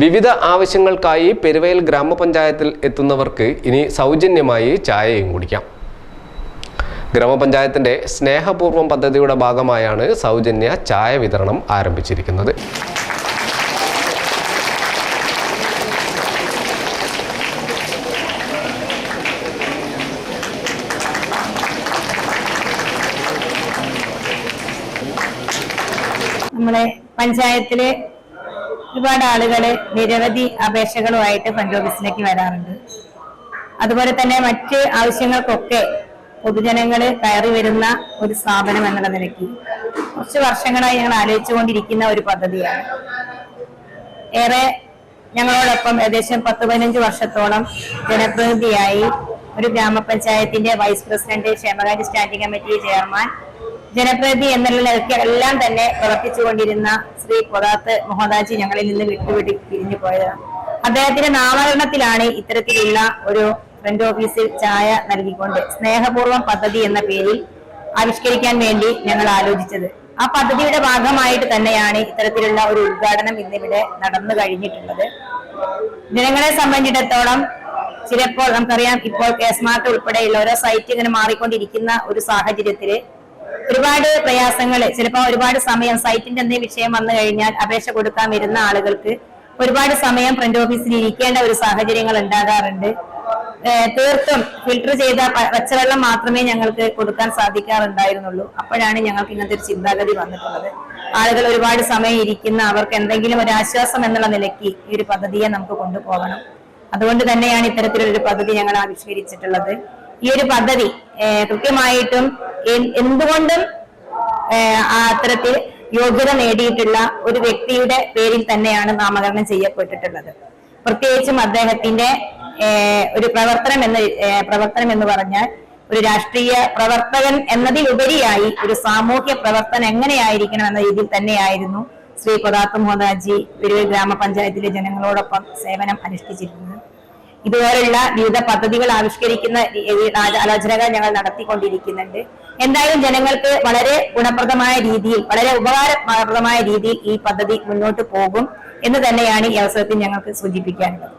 വിവിധ ആവശ്യങ്ങൾക്കായി പെരുവയൽ ഗ്രാമപഞ്ചായത്തിൽ എത്തുന്നവർക്ക് ഇനി സൗജന്യമായി ചായയും കുടിക്കാം. ഗ്രാമപഞ്ചായത്തിന്റെ സ്നേഹപൂർവം പദ്ധതിയുടെ ഭാഗമായാണ് സൗജന്യ ചായ വിതരണം ആരംഭിച്ചിരിക്കുന്നത്. നമ്മളെ പഞ്ചായത്തിൽ ഒരുപാട് ആളുകൾ നിരവധി അപേക്ഷകളുമായിട്ട് ഫ്രണ്ട് ഓഫീസിലേക്ക് വരാറുണ്ട്. അതുപോലെ തന്നെ മറ്റ് ആവശ്യങ്ങൾക്കൊക്കെ പൊതുജനങ്ങൾ കയറി വരുന്ന ഒരു സ്ഥാപനം എന്നുള്ള നിലയ്ക്ക് കുറച്ച് വർഷങ്ങളായി ഞങ്ങൾ ആലോചിച്ചുകൊണ്ടിരിക്കുന്ന ഒരു പദ്ധതിയാണ്. ഏറെ ഞങ്ങളോടൊപ്പം ഏകദേശം പത്ത് പതിനഞ്ച് വർഷത്തോളം ജനപ്രതിനിധിയായി ഒരു ഗ്രാമപഞ്ചായത്തിന്റെ വൈസ് പ്രസിഡന്റ് ക്ഷേമകാര്യ സ്റ്റാൻഡിംഗ് കമ്മിറ്റി ചെയർമാൻ ജനപ്രതി എന്നുള്ള നിലയ്ക്ക് എല്ലാം തന്നെ പ്രവർത്തിച്ചുകൊണ്ടിരുന്ന ശ്രീ പൊതാത്ത് മൊഹദാജി ഞങ്ങളിൽ നിന്ന് വിട്ടുവിട്ട് പിരിഞ്ഞു പോയതാണ്. അദ്ദേഹത്തിന്റെ നാമകരണത്തിലാണ് ഇത്തരത്തിലുള്ള ഒരു ഫ്രണ്ട് ഓഫീസിൽ ചായ നൽകിക്കൊണ്ട് സ്നേഹപൂർവം പദ്ധതി എന്ന പേരിൽ ആവിഷ്കരിക്കാൻ വേണ്ടി ഞങ്ങൾ ആലോചിച്ചത്. ആ പദ്ധതിയുടെ ഭാഗമായിട്ട് തന്നെയാണ് ഇത്തരത്തിലുള്ള ഒരു ഉദ്ഘാടനം ഇന്നിവിടെ നടന്നു കഴിഞ്ഞിട്ടുള്ളത്. ജനങ്ങളെ സംബന്ധിച്ചിടത്തോളം ചിലപ്പോൾ നമുക്കറിയാം ഇപ്പോൾ കെ സ്മാർട്ട് ഉൾപ്പെടെയുള്ള ഓരോ സൈറ്റ് ഇങ്ങനെ മാറിക്കൊണ്ടിരിക്കുന്ന ഒരു സാഹചര്യത്തിൽ ഒരുപാട് പ്രയാസങ്ങൾ ചിലപ്പോൾ ഒരുപാട് സമയം സൈറ്റിന്റെ എന്തെങ്കിലും വിഷയം വന്നു കഴിഞ്ഞാൽ അപേക്ഷ കൊടുക്കാൻ വരുന്ന ആളുകൾക്ക് ഒരുപാട് സമയം ഫ്രണ്ട് ഓഫീസിൽ ഇരിക്കേണ്ട ഒരു സാഹചര്യങ്ങൾ ഉണ്ടാകാറുണ്ട്. തീർത്തും ഫിൽട്ടർ ചെയ്ത പച്ചവെള്ളം മാത്രമേ ഞങ്ങൾക്ക് കൊടുക്കാൻ സാധിക്കാറുണ്ടായിരുന്നുള്ളൂ. അപ്പോഴാണ് ഞങ്ങൾക്ക് ഇങ്ങനത്തെ ഒരു ചിന്താഗതി വന്നിട്ടുള്ളത്. ആളുകൾ ഒരുപാട് സമയം ഇരിക്കുന്ന അവർക്ക് എന്തെങ്കിലും ഒരു ആശ്വാസം എന്നുള്ള നിലയ്ക്ക് ഈ ഒരു പദ്ധതിയെ നമുക്ക് കൊണ്ടുപോകണം. അതുകൊണ്ട് തന്നെയാണ് ഇത്തരത്തിലൊരു പദ്ധതി ഞങ്ങൾ ആവിഷ്കരിച്ചിട്ടുള്ളത്. ഈ ഒരു പദ്ധതി കൃത്യമായിട്ടും എന്തുകൊണ്ടും അത്തരത്തിൽ യോഗ്യത നേടിയിട്ടുള്ള ഒരു വ്യക്തിയുടെ പേരിൽ തന്നെയാണ് നാമകരണം ചെയ്യപ്പെട്ടിട്ടുള്ളത്. പ്രത്യേകിച്ചും അദ്ദേഹത്തിന്റെ ഒരു പ്രവർത്തനം എന്ന് പ്രവർത്തനം എന്ന് പറഞ്ഞാൽ ഒരു രാഷ്ട്രീയ പ്രവർത്തകൻ എന്നതിലുപരിയായി ഒരു സാമൂഹ്യ പ്രവർത്തനം എങ്ങനെയായിരിക്കണം എന്ന രീതിയിൽ തന്നെയായിരുന്നു ശ്രീ കൊതാത്ത് മോദാജി വിരൂർ ഗ്രാമപഞ്ചായത്തിലെ ജനങ്ങളോടൊപ്പം സേവനം അനുഷ്ഠിച്ചിരുന്നത് ഇതുപോലുള്ള വിവിധ പദ്ധതികൾ ആവിഷ്കരിക്കുന്ന ആലോചനകൾ ഞങ്ങൾ നടത്തിക്കൊണ്ടിരിക്കുന്നുണ്ട്. എന്തായാലും ജനങ്ങൾക്ക് വളരെ ഗുണപ്രദമായ രീതിയിൽ വളരെ ഉപകാരപ്രദമായ രീതിയിൽ ഈ പദ്ധതി മുന്നോട്ട് പോകും എന്ന് തന്നെയാണ് ഈ അവസരത്തിൽ ഞങ്ങൾക്ക് സൂചിപ്പിക്കാനുള്ളത്.